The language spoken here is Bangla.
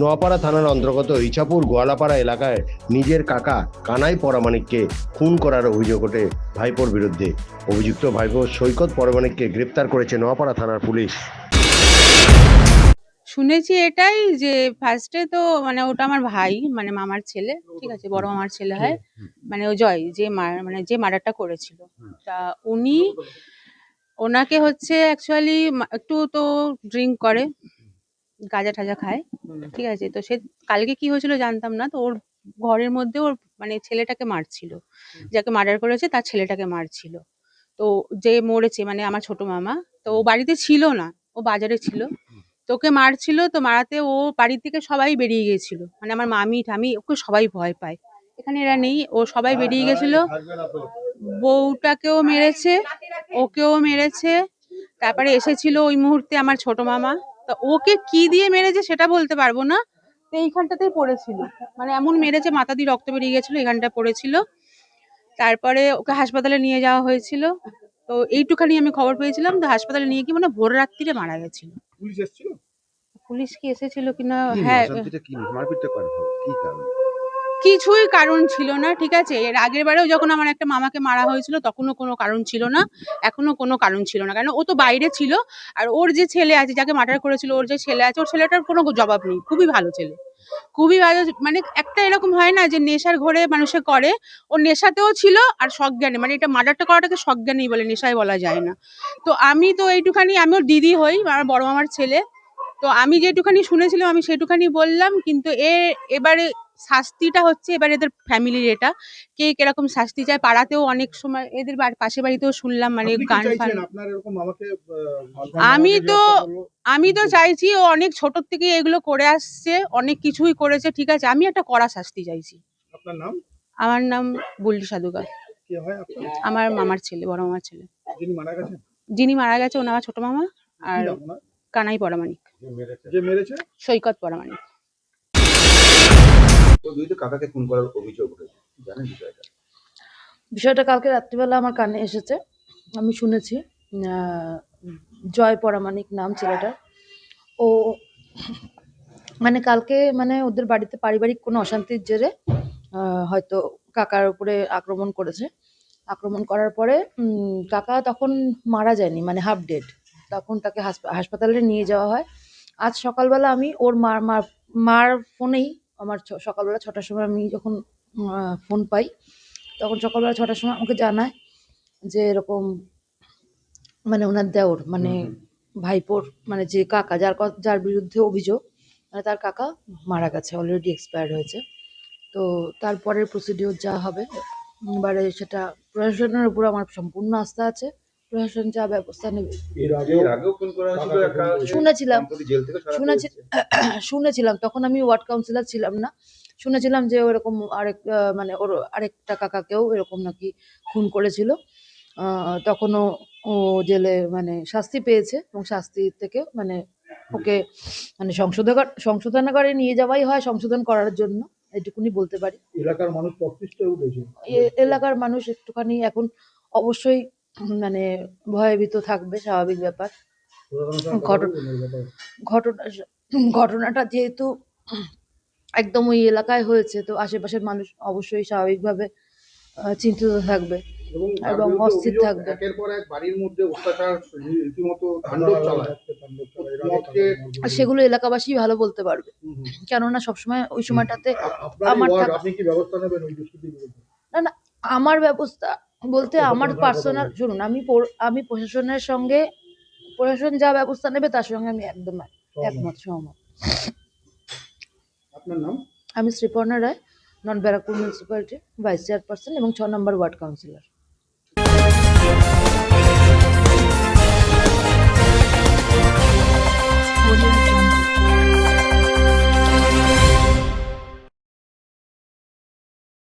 নোয়াপাড়া থানার অন্তর্গত ইছাপুর গোয়ালাপাড়া এলাকায় নিজের কাকা কানাই পরামানিককে খুন করার অভিযোগ ওঠে ভাইপোর বিরুদ্ধে। অভিযুক্ত ভাইপো সৈকত পরামানিককে গ্রেপ্তার করেছে নোয়াপাড়া থানার পুলিশ। শুনেছি এটাই যে ফার্স্টে তো মানে ওটা আমার ভাই মানে মামার ছেলে, ঠিক আছে, বড় মামার ছেলে হয় মানে ও জয়, যে মানে যে মার্ডারটা করেছিল। তা উনি ওনাকে হচ্ছে অ্যাকচুয়ালি একটু তো ড্রিঙ্ক করে গাঁজা টাজা খায় ঠিক আছে? তো সে কালকে কি হয়েছিল জানতাম না তো ওর ঘরের মধ্যে ওর মানে ছেলেটাকে মারছিল। যাকে মার্ডার করেছে তার ছেলেটাকে মারছিল। তো যে মরেছে মানে আমার ছোট মামা তো ও বাড়িতে ছিল না ও বাজারে ছিল। তো ওকে মারছিল তো মারাতে ও বাড়ি থেকে সবাই বেরিয়ে গেছিল। মানে আমার মামি ঠামি ওকে সবাই ভয় পায়। এখানে এরা নেই ও সবাই বেরিয়ে গেছিল। বউটাকেও মেরেছে ওকেও মেরেছে। তারপরে এসেছিল ওই মুহূর্তে আমার ছোট মামা। তা ওকে কি দিয়ে মেরেছে সেটা বলতে পারব না। তো এইখানটাতেই পড়েছিল। মানে এমন মেরেছে মাথা দিয়ে রক্ত বেরিয়ে গেছিল এখানটা পড়েছিল। তারপরে ওকে হাসপাতালে নিয়ে যাওয়া হয়েছিল। তো এইটুখানি আমি খবর পেয়েছিলাম তো হাসপাতালে নিয়ে গিয়ে মানে ভোর রাত্রিরে মারা গেছিল। পুলিশ এসেছিল? পুলিশ কি এসেছিল কিনা? হ্যাঁ কি? কি কারণে? কিছুই কারণ ছিল না, ঠিক আছে? এর আগের বারেও যখন আমার একটা মামাকে মারা হয়েছিল, তখনও কোনো কারণ ছিল না এখনও কোনো কারণ ছিল না। কারণ ও তো বাইরে ছিল, আর ওর যে ছেলে আছে, যাকে মার্ডার করেছিল ওর যে ছেলে আছে, ওর ছেলেটার কোনো জবাব নেই। খুবই ভালো ছেলে। খুবই ভালো মানে একটা এরকম হয় না যে নেশার ঘরে মানুষে করে, ওর নেশাতেও ছিল আর সজ্ঞানে। মানে এটা মার্ডারটা করাটাকে সজ্ঞানেই বলে নেশায় বলা যায় না। তো আমি তো এইটুখানি আমি ওর দিদি হই, আমার বড় মামার ছেলে। তো আমি যেটুখানি শুনেছিলাম আমি সেটুখানি বললাম কিন্তু এ এবারে শাস্তিটা হচ্ছে এবার এদের ফ্যামিলির এটা। কে কীরকম শাস্তি চায় পাড়াতেও অনেক সময় এদের পাশের বাড়িতেও শুনলাম মানে গান ফান। আমি তো- আমি তো চাইছি ও অনেক ছোট থেকে এগুলো করে আসছে অনেক কিছুই করেছে ঠিক আছে। আমি একটা কড়া শাস্তি চাইছি। আপনার নাম? আমার নাম বুল্লি সাধুকা আমার মামার ছেলে বড় মামার ছেলে। যিনি মারা গেছে ওনার আমার ছোট মামা। আর? কানাই পরামানিক যে মেরেছে? সৈকত পরামানিক দুই তো কাকাকে খুন করার অভিযোগ উঠেছে। জানেন বিষয়টা? বিষয়টা কালকে রাত্রিবেলা আমার কানে এসেছে। আমি শুনেছি জয় পরামানিক নাম ছেলেটার ও মানে কালকে মানে ওদের বাড়িতে পারিবারিক কোনো অশান্তির জেরে আহ, হয়তো কাকার উপরে আক্রমণ করেছে। আক্রমণ করার পরে উম, কাকা তখন মারা যায়নি মানে হাফ ডেড তখন তাকে হাসপা- হাসপাতালে নিয়ে যাওয়া হয়। আজ সকালবেলা আমি ওর মার মার মার ফোনেই আমার সকালবেলা ছটার সময় আমি যখন ফোন পাই তখন সকালবেলা ছটার সময় আমাকে জানায় যে এরকম মানে ওনার দেওর মানে ভাইপোর মানে যে কাকা যার যার বিরুদ্ধে অভিযোগ মানে তার কাকা মারা গেছে অলরেডি এক্সপায়ার হয়েছে। তো তারপরের প্রসিডিওর যা হবে এবারে সেটা প্রশাসনের উপর আমার সম্পূর্ণ আস্থা আছে। প্রশাসন যা ব্যবস্থা নেবে। এর আগে এর আগেও খুন করা হয়েছিল একটা শুনেছিলাম। জেল থেকে শুনেছি শুনেছিলাম তখন আমি ওয়ার্ড কাউন্সিলর ছিলাম না। শুনেছিলাম যে ওরকম আরেক মানে ওর আরেকটা কাকাকেও এরকম নাকি খুন করেছিল। তখনও ও জেলে মানে শাস্তি পেয়েছে এবং শাস্তি থেকে মানে ওকে মানে সংশোধনাগার সংশোধনাগারে নিয়ে যাওয়াই হয় সংশোধন করার জন্য এটুকুনি বলতে পারি। এলাকার মানুষ এলাকার মানুষ একটুখানি এখন অবশ্যই মানে ভয়ভীত থাকবে স্বাভাবিক ব্যাপার। ঘটনা ঘটনা ঘটনাটা যেহেতু একদম ওই এলাকায় হয়েছে তো আশেপাশের মানুষ অবশ্যই স্বাভাবিকভাবে চিন্তিত থাকবে এবং অস্থির থাকবে। সেগুলো এলাকাবাসী ভালো বলতে পারবে। কেননা সবসময় ওই সময়টাতে আমার না না আমার ব্যবস্থা বলতে আমার পার্সোনাল শুনুন আমি আমি প্রশাসনের সঙ্গে প্রশাসন যা ব্যবস্থা নেবে তার সঙ্গে আমি একদম একমত সহমত। আপনার নাম? আমি শ্রীপর্ণা রায় নন ব্যারাকপুর মিউনিসিপ্যালিটির ভাইস চেয়ারপারসন এবং ছ নম্বর ওয়ার্ড কাউন্সিলর